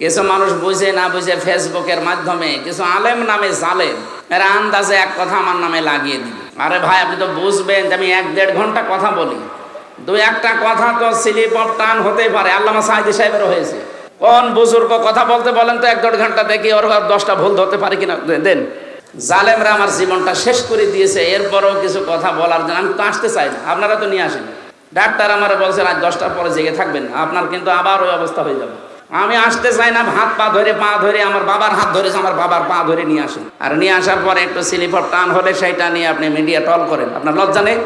কিছু মানুষ বুঝে না বুঝে ফেসবুকের মাধ্যমে, কিছু আলেম নামে জালেম, এরা আন্দাজে এক কথা আমার নামে লাগিয়ে দিবে। আরে ভাই, আপনি তো বুঝবেন যে আমি এক দেড় ঘণ্টা কথা বলি। দু একটা কথা তো স্লিপ অফ টান হতেই পারে। আল্লামা সাহিদি সাহেবেরও হয়েছে। কোন বুজুর্গ কথা বলতে বলেন তো এক দেড় ঘণ্টা দেখি ওর দশটা ভুল ধরতে পারি কিনা। দেন। জালেমরা আমার জীবনটা শেষ করে দিয়েছে, এরপরও কিছু কথা বলার জন্য আমি তো আসতে চাই না। আপনারা তো নিয়ে আসেন। ডাক্তার আমার বলছেন আজ দশটার পরে জেগে থাকবেন আপনার কিন্তু আবার ওই অবস্থা হয়ে যাবে। আমি আসতে চাই না, হাত পা ধরে পা ধরে, আমার বাবার হাত ধরেছে আমার বাবার পা ধরে নিয়ে আসেন। আর নিয়ে আসার পরে একটু স্লিপার টান হলে সেইটা নিয়ে আপনি মিডিয়া টল করেন। আপনার লজ্জা নেই?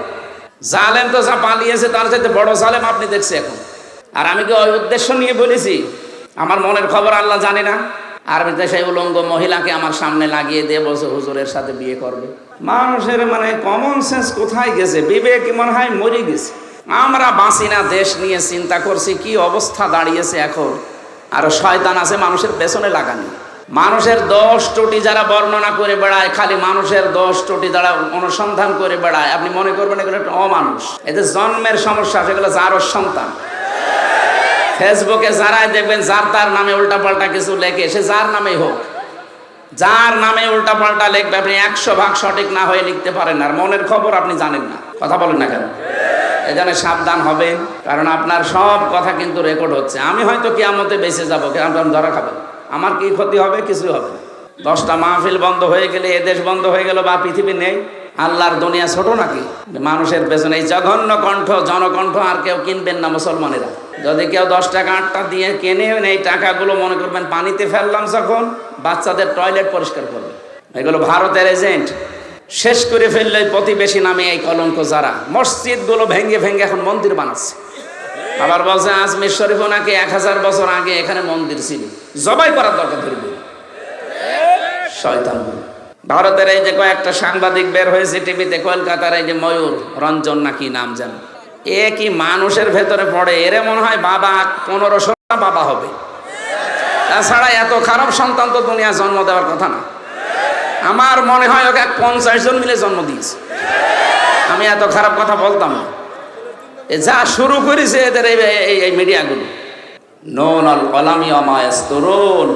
জালেম তো যা পালিয়েছে, তার সাথে বড় জালেম আপনি দেখছে এখন। আর আমি কি ওই উদ্দেশ্য নিয়ে বলেছি? আমার মনের খবর আল্লাহ জানে না। আর সেই উলঙ্গ মহিলাকে আমার সামনে লাগিয়ে দিয়ে বলছে, হুজুরের সাথে বিয়ে করবে। মানুষের মানে কমন সেন্স কোথায় গেছে? বিবেক মনে হয় মরে গেছে। আমরা বাঁচি না, দেশ নিয়ে চিন্তা করছি, কি অবস্থা দাঁড়িয়েছে এখন? আর শয়তান আছে, মানুষের পেছনে লাগানি। মানুষের দশ টোটি যারা বর্ণনা করে বেড়ায়, খালি মানুষের দশ টোটি যারা অনুসন্ধান করে বেড়ায়, আপনি মনে করবেন এগুলো একটা অমানুষ। এতে জন্মের সমস্যা সেগুলো যার সন্তান। ফেসবুকে যারাই দেখবেন, যার তার নামে উল্টাপাল্টা কিছু লেখে, সে যার নামেই হোক। যার নামে উল্টাপাল্টা লিখবে আপনি একশো ভাগ সঠিক না হয়ে লিখতে পারেন আর মনের খবর আপনি জানেন না। কথা বলেন না কেন? জন্য সাবধান হবেন কারণ আপনার সব কথা কিন্তু রেকর্ড হচ্ছে। আমি হয়তো কিয়ামতে বেঁচে যাব কেমন ধরা খাবেন আমার কি ক্ষতি হবে? কিছুই হবে দশটা মাহফিল বন্ধ হয়ে গেলে, এ দেশ বন্ধ হয়ে গেল বা পৃথিবী নেই? আল্লাহর দুনিয়া ছোট নাকি? মানুষের পেছনে এই জঘন্য কণ্ঠ, জনকণ্ঠ আর কেউ কিনবেন না মুসলমানেরা। যদি কেউ দশ টাকা, আটটা দিয়ে কেনে এই টাকাগুলো মনে করবেন পানিতে ফেললাম যখন, বাচ্চাদের টয়লেট পরিষ্কার করবে। এগুলো ভারতের এজেন্ট। শেষ করে ফেললে প্রতিবেশী নামে এই কলঙ্ক যারা। মসজিদগুলো ভেঙে ভেঙে এখন মন্দির বানাচ্ছে। আবার বলছে আজমির শরীফও নাকি এক হাজার বছর আগে এখানে মন্দির ছিল। জবাই করার দরকার ধরবে। শয়তান। ভারতের এই যে কয়েকটা সাংবাদিক বের হয়েছে টিভিতে, কলকাতার এই যে ময়ূর, রঞ্জন নাকি নাম যেন। এ কি মানুষের ভেতরে পড়ে? এরে মনে হয় বাবা পনেরোশো বাবা হবে। তাছাড়া এত খারাপ সন্তান তো দুনিয়া জন্ম দেওয়ার কথা না। আমার মনে হয় ওকে পঞ্চাশ জন মিলে জন্ম দিয়েছে। আমি এত খারাপ কথা বলতাম না। যা শুরু করেছে এদের এই মিডিয়াগুলো। নন অল কলামি অমায়াস তরুণ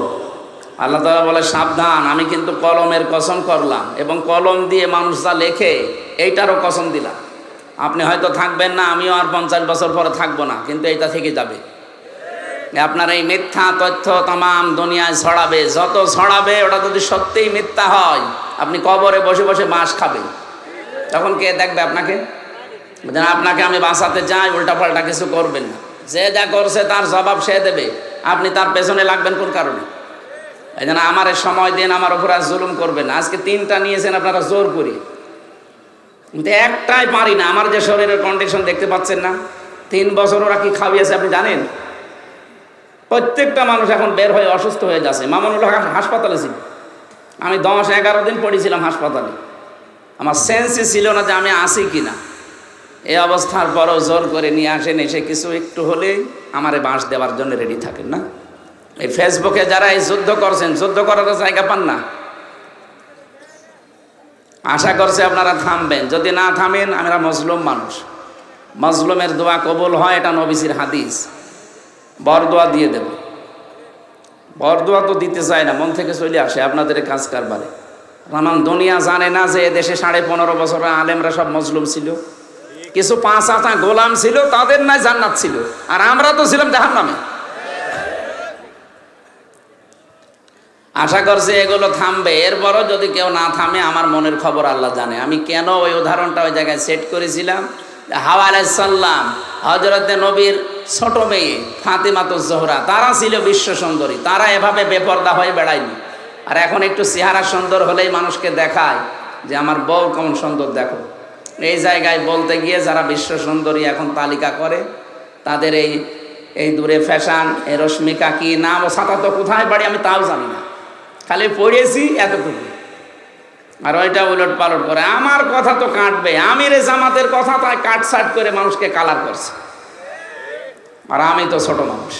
আল্লাহ তালা বলে, সাবধান, আমি কিন্তু কলমের কসম করলাম এবং কলম দিয়ে মানুষ যা লেখে, এইটারও কসম দিলাম। আপনি হয়তো থাকবেন না, আমিও আর পঞ্চাশ বছর পরে থাকব না, কিন্তু এটা থেকে যাবে। আপনার এই মিথ্যা তথ্য তাম দুনিয়ায় ছড়াবে, যত ছড়াবে ওটা যদি সত্যিই মিথ্যা হয়, আপনি কবরে বসে বসে বাঁশ খাবেন। তখন কে দেখবে আপনাকে? আপনাকে আমি বাঁচাতে যাই উল্টাপাল্টা কিছু করবেন না। যে যা করছে তার জবাব সে দেবে। আপনি তার পেছনে লাগবেন কোন কারণে? এই জন্য আমার সময় দিন, আমার উপর আর জুলুম করবেন আজকে তিনটা নিয়েছেন আপনারা জোর করি। কিন্তু একটাই পারি না। আমার যে শরীরের কন্ডিশন দেখতে পাচ্ছেন না, তিন বছর ওরা কি খাওয়িয়েছে আপনি জানেন? প্রত্যেকটা মানুষ এখন বের হয়ে অসুস্থ হয়ে যাচ্ছে। মামুনুল হক হাসপাতালে ছিল। আমি দশ এগারো দিন পড়েছিলাম হাসপাতালে। আমার সেন্সই ছিল না যে আমি আসি কি না এই অবস্থার পরও জোর করে নিয়ে আসেন, এসে কিছু একটু হলেই আমারে বাঁশ দেওয়ার জন্য রেডি থাকেন না। এই ফেসবুকে যারা এই যুদ্ধ করছেন, যুদ্ধ করার জায়গা পান না। আশা করছে আপনারা থামবেন। যদি না থামেন, আমরা মজলুম মানুষ। মজলুমের দোয়া কবুল হয়, এটা নবিসির হাদিস। বরদোয়া দিয়ে দেব। বরদোয়া তো দিতে চায় না, মন থেকে চলে আসে আপনাদের কাজ কারবারে। রামান দুনিয়া জানে না যে দেশে সাড়ে পনেরো বছর আলেমরা সব মজলুম ছিল। কিছু পাঁচ আতা গোলাম ছিল, তাদের নাই জান্নাত ছিল। আর আমরা তো ছিলাম জাহান নামে আশা করছি এগুলো থামবে। এরপরও যদি কেউ না থামে, আমার মনের খবর আল্লাহ জানে। আমি কেন ওই উদাহরণটা ওই জায়গায় সেট করেছিলাম? হাওয়া আলাইসাল্লাম হজরতে নবীর ছোট মেয়ে ফাতেমাতো জোহরা, তারা ছিল বিশ্ব সুন্দরী। তারা এভাবে বেপর্দা হয়ে বেড়ায়নি। আর এখন একটু চেহারা সুন্দর হলেই মানুষকে দেখায় যে আমার বউ কেমন সুন্দর, দেখো। এই জায়গায় বলতে গিয়ে যারা বিশ্ব সুন্দরী এখন তালিকা করে, তাদের এই এই দূরে ফ্যাশন এই রশ্মিকা কি নাম, ও সাঁতা তো কোথায় বাড়ি আমি তাও জানি না। খালি পড়েছি এতটুকু। আর ওইটা উলট পালট করে। আমার কথা তো কাটবে। আমির জামাতের কথা তাই কাটসাট করে মানুষকে কালার করছে। আর আমি তো ছোট মানুষ।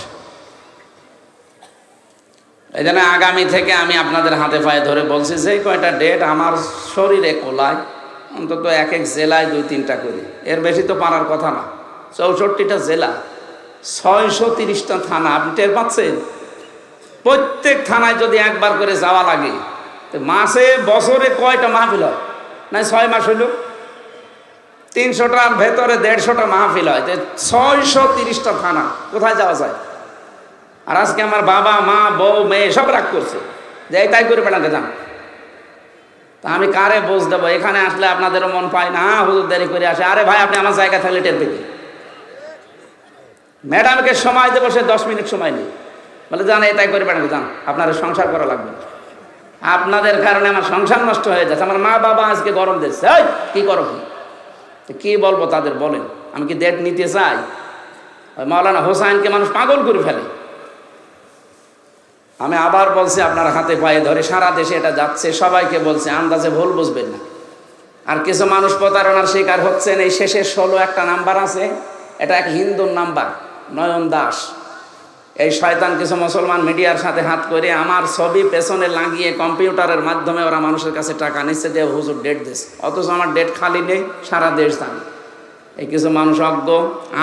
এই জন্য আগামী থেকে আমি আপনাদের হাতে পায়ে ধরে বলছি, যে কয়টা ডেট আমার শরীরে কোলায়, অন্তত এক এক জেলায় দুই তিনটা করি। এর বেশি তো পারার কথা না। চৌষট্টিটা জেলা, ছয়শো তিরিশটা থানা। আপনি টের পাচ্ছেন? প্রত্যেক থানায় যদি একবার করে যাওয়া লাগে মাসে বছরে কয়টা মাহফিল হয়? না ছয় মাস হইল? তিনশোটার ভেতরে দেড়শোটা মাহফিল হয়। ছয়শো তিরিশটা থানা কোথায় যাওয়া যায়? আর আজকে আমার বাবা মা বউ মেয়ে সব রাগ করছে। যে তাই করে বেড়াতে যান। তা আমি কারে বোঝ দেবো? এখানে আসলে আপনাদেরও মন পায় না। হ্যাঁ, হুজুর দেরি করে আসে। আরে ভাই আপনি আমার জায়গা থাকলে টের পেতে। ম্যাডামকে সময় দেবো সে দশ মিনিট সময় নেই বলে যান এটাই করে বেড়াতে যান আপনার সংসার করা লাগবে। আপনাদের কারণে আমার সংসার নষ্ট হয়ে যাচ্ছে। আমার মা বাবা আজকে গরম দিচ্ছে। এই, কি করো কি? কি বলব তাদের, বলেন, আমি কি ডেট নিতে চাই? ওই মাওলানা হোসাইনকে মানুষ পাগল করে ফেলে। আমি আবার বলছি, আপনার হাতে পায়ে ধরে সারা দেশে এটা যাচ্ছে, সবাইকে বলছে, আন্দাজে ভুল বুঝবেন না। আর কিছু মানুষ প্রতারণার শিকার হচ্ছেন। এই শেষের ষোলো একটা নাম্বার আছে, এটা এক হিন্দুর নাম্বার, নয়ন দাস। এই শয়তান কিছু মুসলমান মিডিয়ার সাথে হাত করে আমার ছবি পেছনে লাগিয়ে কম্পিউটারের মাধ্যমে ওরা মানুষের কাছে টাকা নিচ্ছে যে হুজুর ডেট দিস অথচ আমার ডেট খালি নেই, সারা দেশ জানে। এই কিছু মানুষ অজ্ঞ,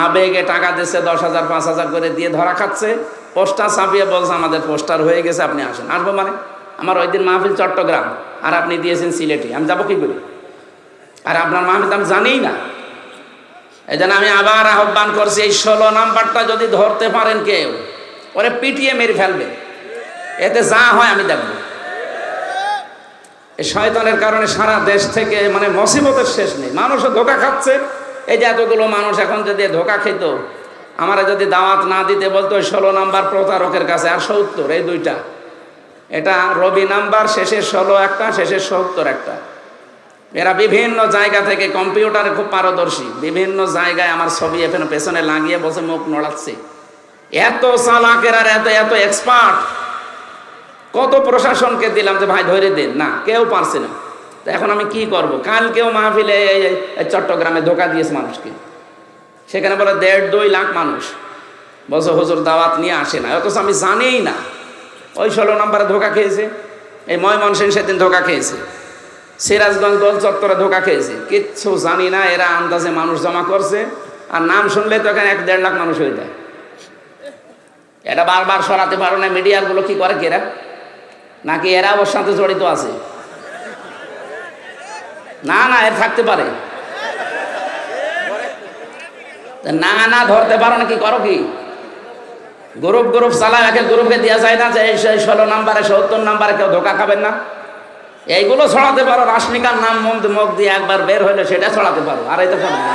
আবেগে টাকা দিচ্ছে, দশ হাজার, পাঁচ হাজার করে দিয়ে ধরা খাচ্ছে। পোস্টার ছাপিয়ে বলছে, আমাদের পোস্টার হয়ে গেছে, আপনি আসেন। আসব মানে? আমার ওই দিন মাহফিল চট্টগ্রাম, আর আপনি দিয়েছেন সিলেটে। আমি যাব কি করে? আর আপনার মাহফিল আমি জানিই না। এই আমি আবার আহ্বান করছি, এই ষোলো নাম্বারটা যদি ধরতে পারেন কেউ ওরে পিটিয়ে মেরে ফেলবে। এতে যা হয় আমি দেখব। এই শয়তানের কারণে সারা দেশ থেকে মানে মুসিবতের শেষ নেই। মানুষও ধোকা খাচ্ছে। এই যে এতগুলো মানুষ এখন যদি ধোকা খেত, আমারা যদি দাওয়াত না দিতে বলতো ষোলো নাম্বার প্রতারকের কাছে আর সত্তর, এই দুইটা। এটা রবি নাম্বার শেষের ষোলো একটা শেষের সত্তর একটা। এরা বিভিন্ন জায়গা থেকে কম্পিউটারে খুব পারদর্শী। বিভিন্ন জায়গায় আমার ছবি এখানে পেছনে লাগিয়ে বসে মুখ নড়াচ্ছে। এত চালাকের আর এত এত এক্সপার্ট কত প্রশাসনকে দিলাম যে, ভাই, ধরে দিন না, কেউ পারছে না। তো এখন আমি কি করব? কালকেও মাহফিলে চট্টগ্রামে ধোকা দিয়েছে মানুষকে। সেখানে বলে, দেড় দুই লাখ মানুষ। বছর হুজুর, দাওয়াত নিয়ে আসে না। অথচ আমি জানিই না। ওই ষোলো নম্বরে ধোকা খেয়েছে। এই ময়মনসিং সেদিন ধোকা খেয়েছে। সিরাজগঞ্জ দল চত্বরে ধোকা খেয়েছে। কিচ্ছু জানি না, এরা আন্দাজে মানুষ জমা করছে। আর নাম শুনলে তো এখানে এক দেড় লাখ মানুষ হয়ে যায়। এটা বারবার সরাতে পারো না মিডিয়ারগুলো কি করে কেরা? নাকি এরা ওর সাথে জড়িত আছে? না না, এর থাকতে পারে। না না, ধরতে পারো না, কি করো কি? গ্রুপ গ্রুপ চালায় একে গ্রুপকে দেওয়া যায় না যে এই ষোলো নাম্বারে, সত্তর নাম্বারে কেউ ধোকা খাবেন না। এইগুলো ছড়াতে পারো রাশমিকার নাম মুখ মুখ দিয়ে একবার বের হলে সেটা ছড়াতে পারো, আর এই তো পারো না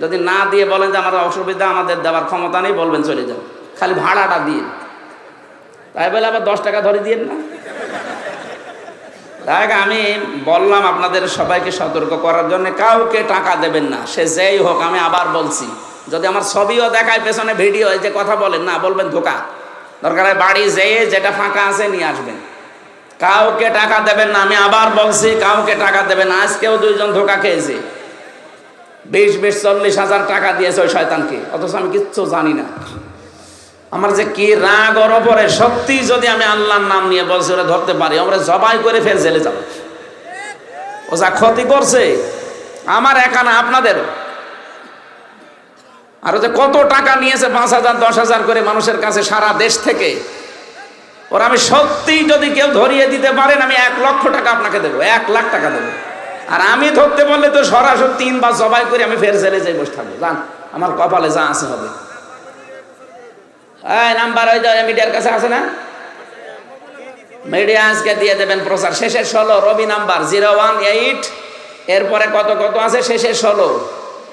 যদি না দিয়ে বলেন যে আমার অসুবিধা, আমাদের দেওয়ার ক্ষমতা নেই, বলবেন চলে যান। খালি ভাড়াটা দিয়ে। তাই বলে আবার দশ টাকা ধরে দিয়েন না। দেখ, আমি বললাম আপনাদের সবাইকে সতর্ক করার জন্য, কাউকে টাকা দেবেন না। সে যেই হোক, আমি আবার বলছি, যদি আমার ছবিও দেখায়, পেছনে ভিডিও যে কথা বলেন, না, বলবেন ধোকা। দরকার হয় বাড়ি যেয়ে যেটা ফাঁকা আছে, নিয়ে আসবেন। কাউকে টাকা দেবেন না, আমি আবার বলছি, কাউকে টাকা দেবেন আজকেও দুইজন ধোকা খেয়েছে। বিশ বিশ, চল্লিশ হাজার টাকা দিয়েছে ওই শয়তানকে। অথচ আমি কিচ্ছু জানি না। আমার যে কি রাগ ওর ওপরে সত্যি যদি আমি আল্লাহর নাম নিয়ে বলছি, ওরা ধরতে পারি, আমরা জবাই করে ফের জেলে যাব। ও যা ক্ষতি করছে, আমার একা না, আপনাদের? আর যে কত টাকা নিয়েছে, পাঁচ হাজার, দশ হাজার করে মানুষের কাছে সারা দেশ থেকে। ওরা আমি সত্যি যদি কেউ ধরিয়ে দিতে পারেন, আমি এক লক্ষ টাকা আপনাকে দেবো, এক লাখ টাকা দেবো। আর আমি ধরতে বললে তো সরাসরি তিনবার জবাই করে আমি ফের জেলে যাই বসে থাকব। জান আমার কপালে যা আছে হবে। নাম্বার ওই মিডিয়ার কাছে আছে না? মিডিয়া আজকে দিয়ে দেবেন প্রচার। শেষের ষোলো, Robi number, zero one eight. এরপরে কত কত আছে? শেষের ষোলো।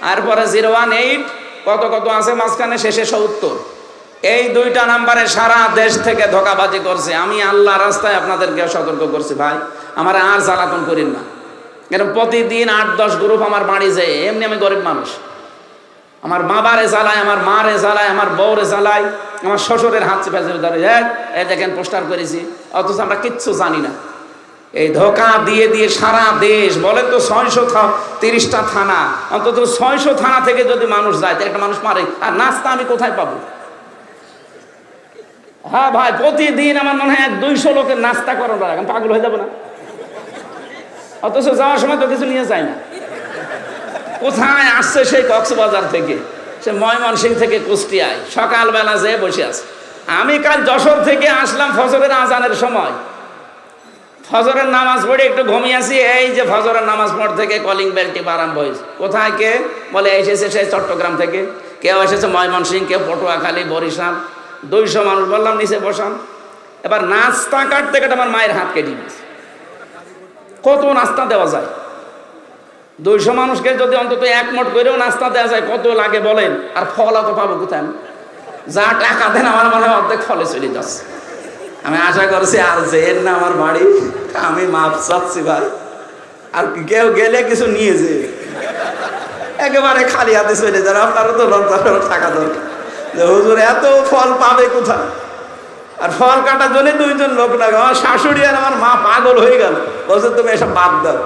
আর পরে জিরো ওয়ান এইট, কত কত আছে? মাঝখানে শেষে সত্তর। এই দুইটা নাম্বারে সারা দেশ থেকে ধোকাবাজি করছে। আমি আল্লাহ রাস্তায় আপনাদেরকে সতর্ক করছি ভাই। আমার আর জ্বালাতন করেন না। কেন প্রতিদিন আট, দশ গ্রুপ আমার বাড়ি যায়। এমনি আমি গরিব মানুষ। আমার বাবারে জ্বালায় আমার মারে জ্বালায় আমার বউরে জ্বালায় আমার শ্বশুরের হাত চেপে চেপে ধরে, এই দেখেন পোস্টার করেছি। অথচ আমরা কিচ্ছু জানি না। এই ধোকা দিয়ে দিয়ে সারা দেশ বলে তো ছয়শো তিরিশটা থানা, অন্তত ছয়শো থানা থেকে যদি মানুষ যায় তো একটা মানুষ মারে। আর নাস্তা আমি কোথায় পাবো? হ্যাঁ ভাই, প্রতিদিন আমার মনে হয় এক, দুইশো লোকের নাস্তা আমি পাগল হয়ে যাব না? অথচ যাওয়ার সময় তো কিছু নিয়ে যায় না। কোথায় আসছে সেই কক্সবাজার থেকে? সে ময়মনসিং থেকে কুষ্টিয়ায়, সকালবেলা যেয়ে বসে আছে। আমি কাল যশোর থেকে আসলাম ফজরের আজানের সময়। ফজরের নামাজ পড়ে একটু ঘুমিয়েছি এই যে ফজরের নামাজ পড় থেকে কলিং বেল টিপ আরম্ভ হয়েছে। কোথায় কে? বলে এসেছে সে চট্টগ্রাম থেকে। কেউ এসেছে ময়মনসিং কেউ পটুয়াখালী, বরিশাল। দুইশো মানুষ বললাম, নিচে বসান। এবার নাস্তা কাটতে কাটতে আমার মায়ের হাত কেটে দিয়েছে কত নাস্তা দেওয়া যায়? দুইশো মানুষকে যদি অন্তত এক মোট করেও নাস্তা দেওয়া যায়, কত লাগে বলেন? আর ফল অত পাবো কোথায়? যা টাকা দেন, আমার মনে হয় অর্ধেক ফলে চলে যাচ্ছে। আমি আশা করছি আর যেন না আমার বাড়ি, আমি মাপ চাচ্ছি ভাই। আর কেউ গেলে কিছু নিয়ে যে। একেবারে খালি হাতে চলে যান আপনারও তো লঙ্কার টাকা দরকার। হুজুর, এত ফল পাবে কোথায়? আর ফল কাটার জন্য দুইজন লোক লাগে আমার শাশুড়ি আর আমার মা পাগল হয়ে গেল। বলছে, তুমি এসব বাদ দাও।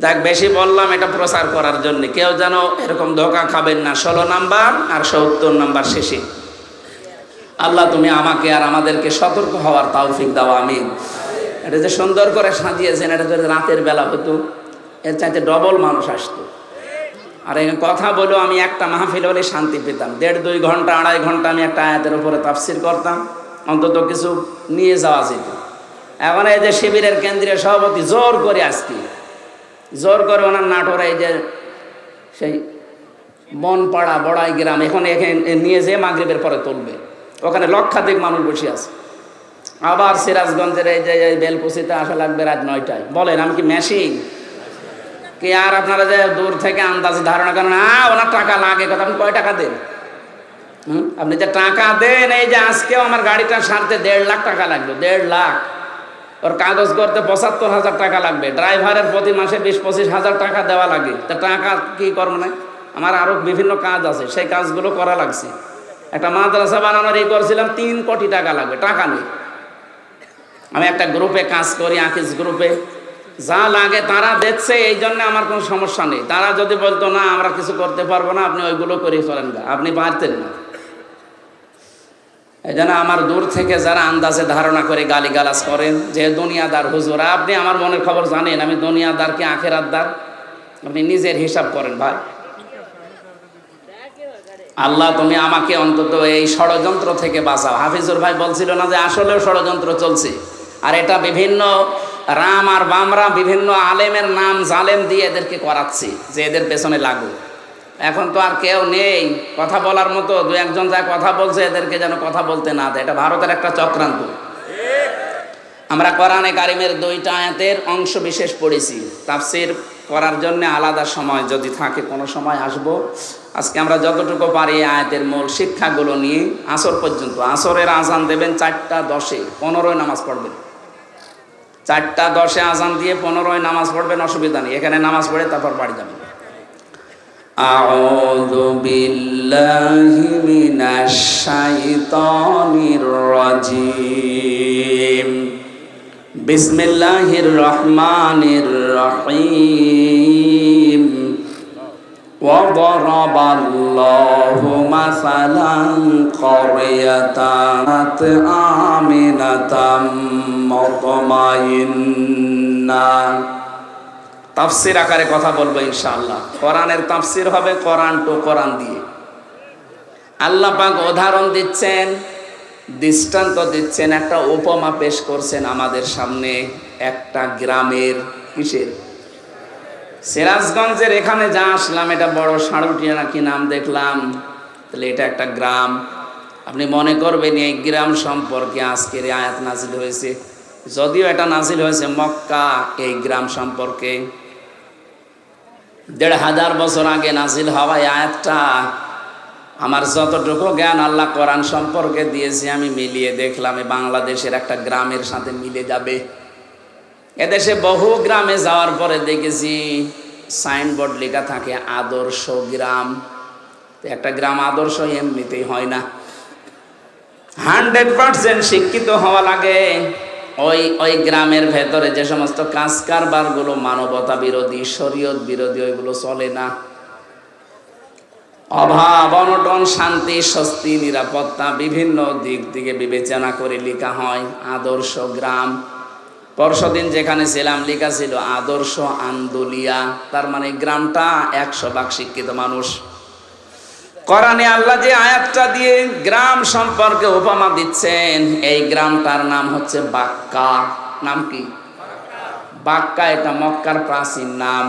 দেখ বেশি বললাম এটা প্রচার করার জন্য। কেউ যেন এরকম ধোকা খাবেন না। ষোলো নাম্বার আর সত্তর নাম্বার শেষে। আল্লাহ, তুমি আমাকে আর আমাদেরকে সতর্ক হওয়ার তৌফিক দাও আমি এটা যে সুন্দর করে সাজিয়েছেন, এটা যদি রাতের বেলা হতো, এর চাইতে ডবল মানুষ আসতো। আর এই কথা বলেও আমি একটা মাহফিল হলে শান্তি পেতাম। দেড়, দুই ঘণ্টা, আড়াই ঘণ্টা আমি একটা আয়াতের উপরে তাফসির করতাম, অন্তত কিছু নিয়ে যাওয়া যেত। এখন এই যে শিবিরের কেন্দ্রীয় সভাপতি জোর করে আজকে, জোর করে ওনার নাটোর এই যে সেই বনপাড়া বড়াই গ্রাম, এখন এখানে নিয়ে যেয়ে মাগরীবের পরে তুলবে। ওখানে লক্ষাধিক মানুষ বসে আছে। আবার সিরাজগঞ্জের এই যে বেলকুচিতে আসা লাগবে রাত নয়টায়। বলেন, আমি কি মেশিন কি আর আপনারা যে দূর থেকে আন্দাজে ধারণা করেন না ওনার টাকা লাগে, কথা আপনি কয় টাকা দেন? হুম? আপনি যে টাকা দেন, এই যে আজকেও আমার গাড়িটা সারতে দেড় লাখ টাকা লাগল, দেড় লাখ। ওর কাগজ করতে পঁচাত্তর হাজার টাকা লাগবে, ড্রাইভারের প্রতি মাসে বিশ, পঁচিশ হাজার টাকা দেওয়া লাগে। তা টাকা কি করব না? আমার আরও বিভিন্ন কাজ আছে, সেই কাজগুলো করা লাগছে। একটা মাদ্রাসা বানানোর এই করছিলাম, তিন কোটি টাকা লাগবে, টাকা নেই। আমি একটা গ্রুপে কাজ করি, আকিস গ্রুপে। যা লাগে তারা দেখছে এই জন্য আমার কোনো সমস্যা নেই। তারা যদি বলতো, না, আমরা কিছু করতে পারব না, আপনি ওইগুলো করে চলেন গা। আপনি পারতেন না। এই জন্য আমার দূর থেকে যারা আন্দাজে ধারণা করে গালিগালাজ করেন, যে দুনিয়াদার হুজুর, আপনি আমার মনের খবর জানেন, আমি দুনিয়াদার কি আখের আদার আপনি নিজের হিসাব করেন ভাই। আল্লাহ, তুমি আমাকে অন্তত এই ষড়যন্ত্র থেকে বাঁচাও। হাফিজুর ভাই বলছিল না যে আসলেও ষড়যন্ত্র চলছে। আর এটা বিভিন্ন রাম আর বামরা বিভিন্ন আলেমের নাম জালেম দিয়ে এদেরকে করাচ্ছি, যে এদের পেছনে লাগু। এখন তো আর কেউ নেই, কথা বলার মতো দু একজন যা কথা বলছে এদেরকে যেন কথা বলতে না দেয়। এটা ভারতের একটা চক্রান্ত। আমরা কোরআনে কারিমের দুইটা আয়াতের অংশ বিশেষ পড়েছি। তাফসির করার জন্য আলাদা সময় যদি থাকে, কোনো সময় আসব। আজকে আমরা যতটুকু পারি আয়াতের মূল শিক্ষাগুলো নিয়ে আসর পর্যন্ত। আসরের আজান দেবেন চারটা দশে পনেরোই নামাজ পড়বেন। চারটা দশে আজান দিয়ে পনেরোই নামাজ পড়বেন অসুবিধা নেই এখানে নামাজ পড়ে তারপর বাড়ি যাবেন أعوذ بالله من الشيطان الرجيم بسم الله الرحمن الرحيم وضرب الله مثلا قرية آمنة مطمئنة তাফসির আকারে কথা বলবো ইনশাআল্লাহ কোরআনের তাফসির হবে কোরআন টু কোরআন দিয়ে আল্লাহ পাক উদাহরণ দিচ্ছেন দৃষ্টান্ত দিচ্ছেন একটা উপমা পেশ করছেন আমাদের সামনে একটা গ্রামের কিসের সিরাজগঞ্জের এখানে যা আসলাম, এটা বড় সাড়ুটিয়া নাকি নাম দেখলাম। তাহলে এটা একটা গ্রাম। আপনি মনে করবেন এই গ্রাম সম্পর্কে আজকের আয়াত নাজিল হয়েছে। যদিও এটা নাজিল হয়েছে মক্কা, এই গ্রাম সম্পর্কে। দেড় হাজার বছর আগে নাজিল হওয়া আয়াতটা আমার যতটুকু জ্ঞান আল্লাহ কোরআন সম্পর্কে দিয়েছি, আমি মিলিয়ে দেখলাম বাংলাদেশের একটা গ্রামের সাথে মিলে যাবে। এদেশে বহু গ্রামে যাওয়ার পরে দেখেছি সাইনবোর্ড লেখা থাকে আদর্শ গ্রাম। একটা গ্রাম আদর্শ এমনিতেই হয় না। হান্ড্রেড পার্সেন্ট শিক্ষিত হওয়া লাগে। ওই ওই গ্রামের ভেতরে যে সমস্ত কাজ কারবারগুলো মানবতা বিরোধী, শরীয়ত বিরোধী, ওইগুলো চলে না। অভাব, অনটন, শান্তি, স্বস্তি, নিরাপত্তা, বিভিন্ন দিক থেকে বিবেচনা করে লেখা হয় আদর্শ গ্রাম। পরশুদিন যেখানে ছিলাম, লেখা ছিল আদর্শ আন্দোলিয়া। তার মানে গ্রামটা একশো ভাগ শিক্ষিত মানুষ। কোরআনে আল্লাহ যে আয়াতটা দিয়ে গ্রাম সম্পর্কে উপমা দিচ্ছেন, এই গ্রামটার নাম হচ্ছে বাক্কা। নাম কি? বাক্কা, এটা মক্কার প্রাচীন নাম।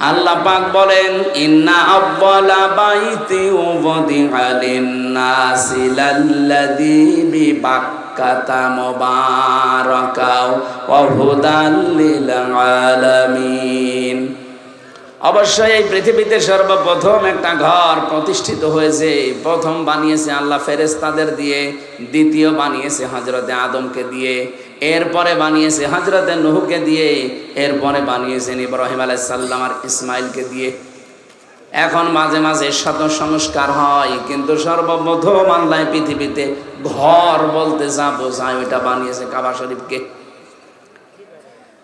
আল্লাহ পাক বলেন, ইন্না আব্বালা বাইতি উবদিআ লিন-নাসি লাল্লাযী বিবাক্কাতা মুবারাকাও ওয়া আলামিন। অবশ্যই এই পৃথিবীতে সর্বপ্রথম একটা ঘর প্রতিষ্ঠিত হয়েছে। প্রথম বানিয়েছে আল্লাহ ফেরেস্তাদের দিয়ে, দ্বিতীয় বানিয়েছে হজরতে আদমকে দিয়ে, এরপরে বানিয়েছে হজরতে নুহুকে দিয়ে, এরপরে বানিয়েছেন ইব্রাহিম আলাই সাল্লাম আর ইসমাইলকে দিয়ে। এখন মাঝে মাঝে শত সংস্কার হয়, কিন্তু সর্বপ্রথম আল্লাহ পৃথিবীতে ঘর বলতে যা বোঝায়, ওইটা বানিয়েছে কাবা শরীফকে।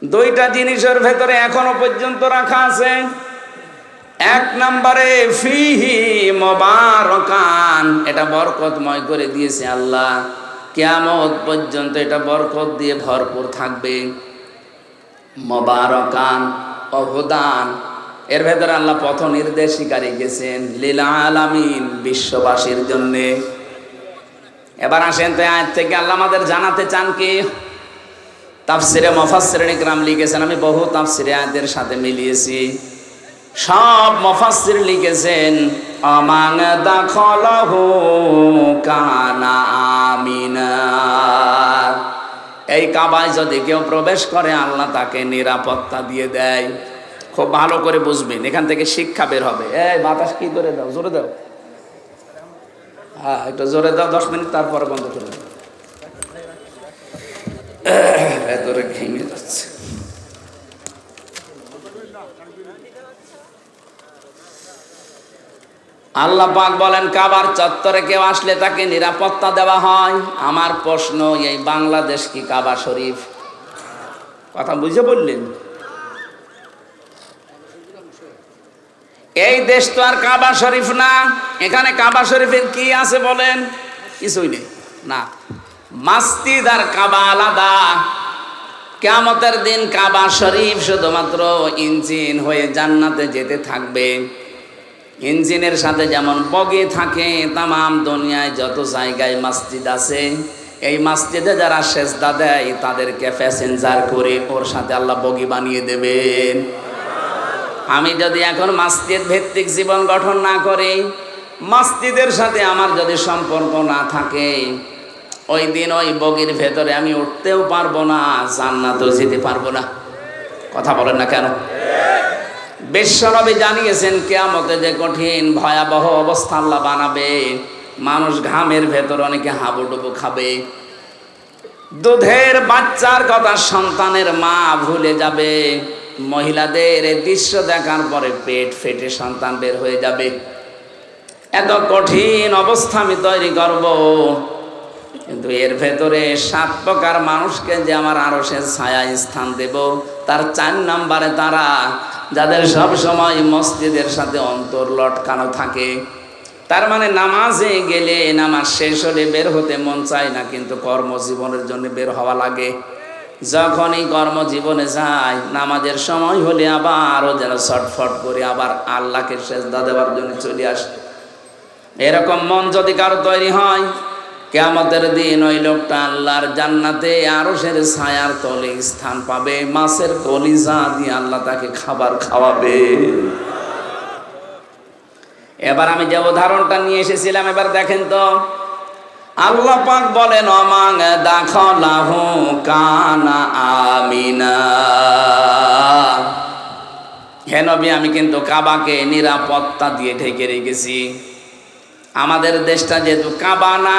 দুইটা জিনিসের ভেতরে এখনও পর্যন্ত রাখা আছে। এক নম্বরে, ফিহি মোবারকান, এটা বরকতময় করে দিয়েছে আল্লাহ। কেয়ামত পর্যন্ত এটা বরকত দিয়ে ভরপুর থাকবে। মোবারকান, অবদান এর ভেতরে আল্লাহ পথ নির্দেশিকারী গেছেন লীলা আলামিন বিশ্ববাসীর জন্যে। এবার আসেন তো আজ থেকে, আল্লাহ আমাদের জানাতে চান কি? তাফসিরে মফাসিরে গ্রাম লিখেছেন, আমি বহু তাফসিরে আয়াতের সাথে মিলিয়েছি। সব মফাসির লিখেছেন অমাং দাখলহু কানা আমিনা। এই কাবায় যদি কেউ প্রবেশ করে, আল্লাহ তাকে নিরাপত্তা দিয়ে দেয়। খুব ভালো করে বুঝবেন, এখান থেকে শিক্ষা বের হবে। এই বাতাস কি করে দাও? জোরে দাও। হ্যাঁ একটু জোরে দাও, দশ মিনিট তারপরে বন্ধ করে দাও। ভেতরে ঘেমে যাচ্ছে। আল্লাহ পাক বলেন, কাবার চত্বরে কেউ আসলে তাকে নিরাপত্তা দেওয়া হয়। আমার প্রশ্ন, এই বাংলাদেশ কি কাবা শরীফ? কথা বুঝে বললেন? এই দেশ তো আর কাবা শরীফ না। এখানে কাবা শরীফের কি আছে বলেন? কিছুই নেই। না। মাসজিদ আর কাবা আলাদা। কেয়ামতের দিন কাবা শরীফ শুধুমাত্র ইঞ্জিন হয়ে জান্নাতে যেতে থাকবে। ইঞ্জিনের সাথে যেমন বগে থাকে তাম দুনিয়ায় যত জায়গায় মসজিদ আছে, এই মসজিদে যারা সেজদা দেয়, তাদেরকে প্যাসেঞ্জার করে ওর সাথে আল্লাহ বগি বানিয়ে দেবেন। আমি যদি এখন মসজিদ ভিত্তিক জীবন গঠন না করি, মসজিদের সাথে আমার যদি সম্পর্ক না থাকে, ওই দিন ওই বগির ভেতরে আমি উঠতেও পারব না, জান্নাতেও যেতে পারব না। কথা বলেন না কেন? বিশ্বনবী জানিয়েছেন, কেয়ামতে যে কঠিন, ভয়াবহ অবস্থা আল্লাহ বানাবে, মানুষ ঘামের ভেতর অনেকে হাবুডুবু খাবে। দুধের বাচ্চার কথা সন্তানের মা ভুলে যাবে। মহিলাদের দৃশ্য দেখার পরে পেট ফেটে সন্তান বের হয়ে যাবে। এত কঠিন অবস্থা আমি তৈরি করব। কিন্তু এর ভেতরে সাত প্রকার মানুষকে যে আমার আরও সে ছায়া স্থান দেব, তার চার নাম্বারে তারা, যাদের সব সময় মসজিদের সাথে অন্তর লটকানো থাকে। তার মানে নামাজে গেলে নামাজ শেষ হলে বের হতে মন চায় না, কিন্তু কর্মজীবনের জন্য বের হওয়া লাগে। যখনই কর্মজীবনে যায় নামাজের সময় হলে আবারও যেন ছটফট করে, আবার আল্লাহকে সেজদা দেওয়ার জন্য চলে আসে। এরকম মন যদি কারও তৈরি হয়, কেয়ামতের দিন ওই লোকটা আল্লাহর জান্নাতে আরও সের ছায়ার তলে স্থান পাবে, মাছের কলিজা দিয়ে আল্লাহ তাকে খাবার খাওয়াবে। এবার আমি যে উদাহরণটা নিয়ে এসেছিলাম, এবার দেখেন তো আল্লাহ পাক বলেন, অমাং দাখলাহু কানা আমিনা। হে নবী, আমি কিন্তু কাবাকে নিরাপত্তা দিয়ে ঢেকে রেখেছি। আমাদের দেশটা যেহেতু কাবা না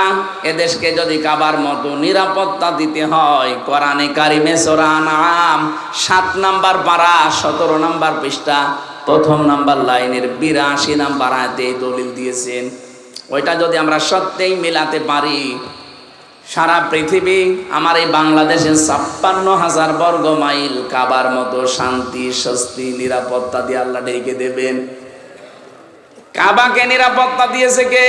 এ দেশকে যদি কাবার মতো নিরাপত্তা দিতে হয়, কোরআনে কারিমে সোরা নাম সাত নাম্বার পারা, সতেরো নাম্বার পৃষ্ঠা, প্রথম নাম্বার লাইনের বিরাশি নাম্বার আয়াতে দলিল দিয়েছেন। ওইটা যদি আমরা সত্যিই মেলাতে পারি, সারা পৃথিবী আমার এই বাংলাদেশে ছাপ্পান্ন হাজার বর্গ মাইল কাবার মতো শান্তি, স্বস্তি, নিরাপত্তা দিয়ে আল্লাহ ডেকে দেবেন। কাবাকে নিরাপত্তা দিয়েছে কে?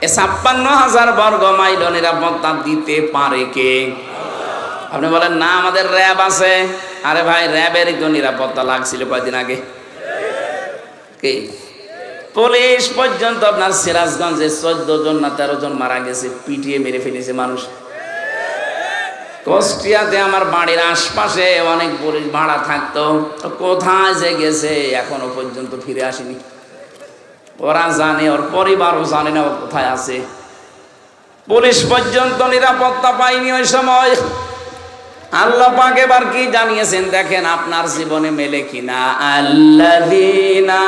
এ ছাপ্পান্ন হাজার বর্গ মাইল নিরাপত্তা দিতে পারে কে? আপনি বলেন, না, আমাদের র্যাব আছে। আরে ভাই র্যাবের তো নিরাপত্তা লাগছিল কয়দিন আগে। কে? পুলিশ পর্যন্ত আপনার সিরাজগঞ্জে চোদ্দ জন না তেরো জন মারা গেছে, পিটিয়ে মেরে ফেলেছে মানুষ। কুষ্টিয়াতে আমার বাড়ির আশপাশে অনেক পুলিশ ভাড়া থাকতো। কোথায় যে গেছে এখনও পর্যন্ত ফিরে আসেনি। ওরা জানে, ওর পরিবারও জানে না কোথায় আছে। পুলিশ পর্যন্ত নিরাপত্তা পায়নি ওই সময়। আল্লাহ পাক এবার কি জানিয়েছেন? দেখেন আপনার জীবনে মেলে কিনা। আল্লাযীনা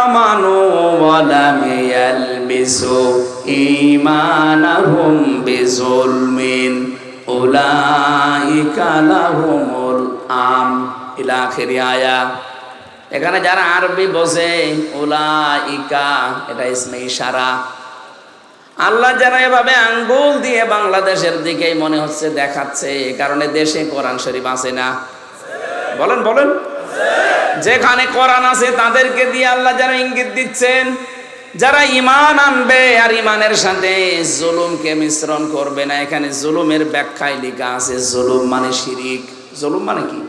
আমানু ওয়া লাম ইয়ালবিসু ঈমানাহুম বিজুলমিন উলাইকা লাহুমুল আম। ইলা আখিরি আয়া। এখানে যারা আরবি বসে উলাইকা, এটা ইসমে ইশারা। আল্লাহ যেন এভাবে আঙ্গুল দিয়ে বাংলাদেশের দিকেই মনে হচ্ছে দেখাচ্ছে, এ কারণে দেশে কোরআন শরীফ আছে না। বলেন বলেন। যেখানে কোরআন আছে তাদেরকে দিয়ে আল্লাহ যেন ইঙ্গিত দিচ্ছেন, যারা ইমান আনবে আর ইমানের সাথে জুলুমকে মিশ্রণ করবে না, এখানে জুলুমের ব্যাখ্যায় লেখা আছে, জুলুম মানে শিরিক। জুলুম মানে কি?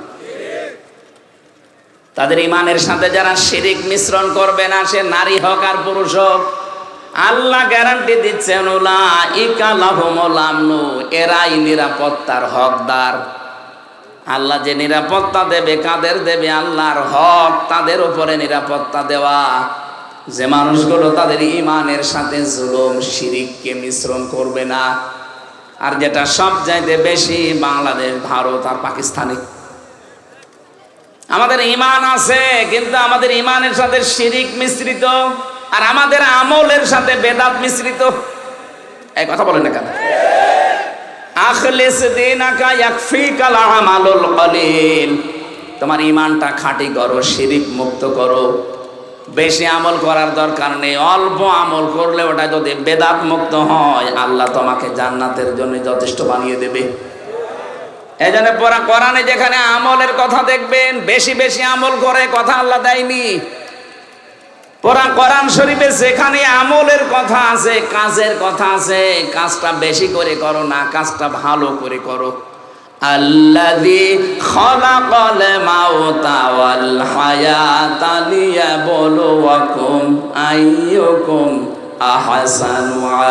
তাদের ইমানের সাথে যারা শিরিক মিশ্রণ করবে না, সে নারী হোক আর পুরুষ হোক আল্লাহ গ্যারান্টি দিচ্ছেন ওলা ইকা এরাই নিরাপত্তার হকদার। আল্লাহ যে নিরাপত্তা দেবে, কাদের দেবে? আল্লাহর হক তাদের উপরে নিরাপত্তা দেওয়া। যে মানুষগুলো তাদের ইমানের সাথে জুলুম, শিরিককে মিশ্রণ করবে না। আর যেটা সব চাইতে বেশি বাংলাদেশ, ভারত আর পাকিস্তানে। আমাদের ইমান আছে, কিন্তু আমাদের ইমানের সাথে শিরিক মিশ্রিত। আর আমাদের আমলের সাথে বেদাত মিশ্রিত। এই কথা বলেন না কেন? আখলিস দিনাকা ইয়াকফিকাল আমালুল কলিল। তোমার ইমানটা খাঁটি করো, শিরিক মুক্ত করো। বেশি আমল করার দরকার নেই, অল্প আমল করলে ওটা যদি বেদাত মুক্ত হয়, আল্লাহ তোমাকে জান্নাতের জন্য যথেষ্ট বানিয়ে দেবে। এই জন্য পরা কোরআনে যেখানে আমলের কথা দেখবেন, বেশি বেশি আমল করে কথা আল্লাহ দেয়নি। পরা কোরআন শরীফে যেখানে আমলের কথা আছে, কাজের কথা আছে, কাজটা বেশি করে করো না, কাজটা ভালো করে করো। আল্লাহ খালাকাল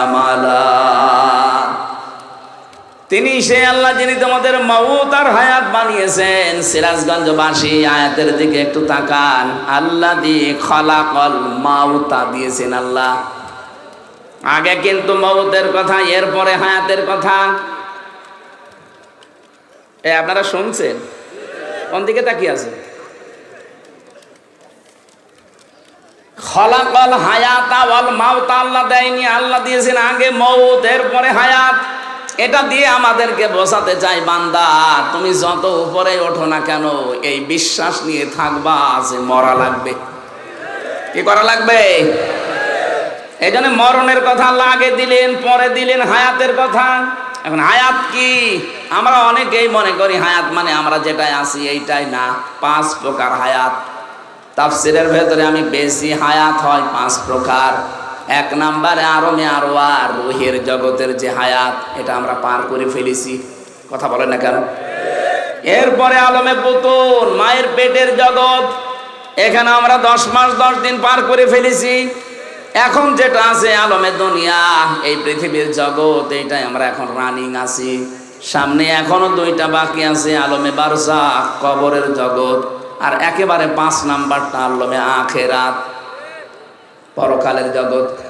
আমালা। তিনি সে আল্লাহ যিনি তোমাদের মাউত আর হায়াত বানিয়েছেন। সিরাজগঞ্জবাসী, আয়াতের দিকে একটু তাকান। আল্লাহ দিয়ে খলাকল মাউতা দিয়েছেন আল্লাহ। আগে কিন্তু মৌতের কথা, এরপরে হায়াতের কথা। এ, আপনারা শুনছেন? কোন দিকে তাকিয়ে আছে? খলাকল হায়াতা ওয়াল মাউতা, আল্লাহ দেয়নি, আল্লাহ দিয়েছেন আগে মৌত এরপরে হায়াত। এটা দিয়ে আমাদেরকে বোঝাতে চাই, বান্দা, তুমি যত উপরে ওঠো না কেন, এই বিশ্বাস নিয়ে থাকবা যে মরা লাগবে। কি করা লাগবে? এই জন্য মরণের কথা লাগে দিলেন, পরে দিলেন, হায়াতের কথা। এখন হায়াত কি? আমরা অনেকেই মনে করি হায়াত মানে আমরা যেটাই আছি এইটাই না, পাঁচ প্রকার হায়াত। তাফসিরের ভেতরে আমি বেশি হায়াত হয় পাঁচ প্রকার। এক নাম্বারে আরও আরও আর রুহের জগতের যে হায়াত, এটা আমরা পার করে ফেলেছি। কথা বলেন না কেন? এরপরে আলমে পুতুন মায়ের পেটের জগৎ, এখানে আমরা দশ মাস, দশ দিন পার করে ফেলেছি। এখন যেটা আছে আলমে দুনিয়া, এই পৃথিবীর জগৎ, এইটাই আমরা এখন রানিং আছি। সামনে এখনও দুইটা বাকি আছে, আলমে বারসা কবরের জগৎ, আর একেবারে পাঁচ নাম্বারটা আলমে আখেরাত। পরকালের জগৎ।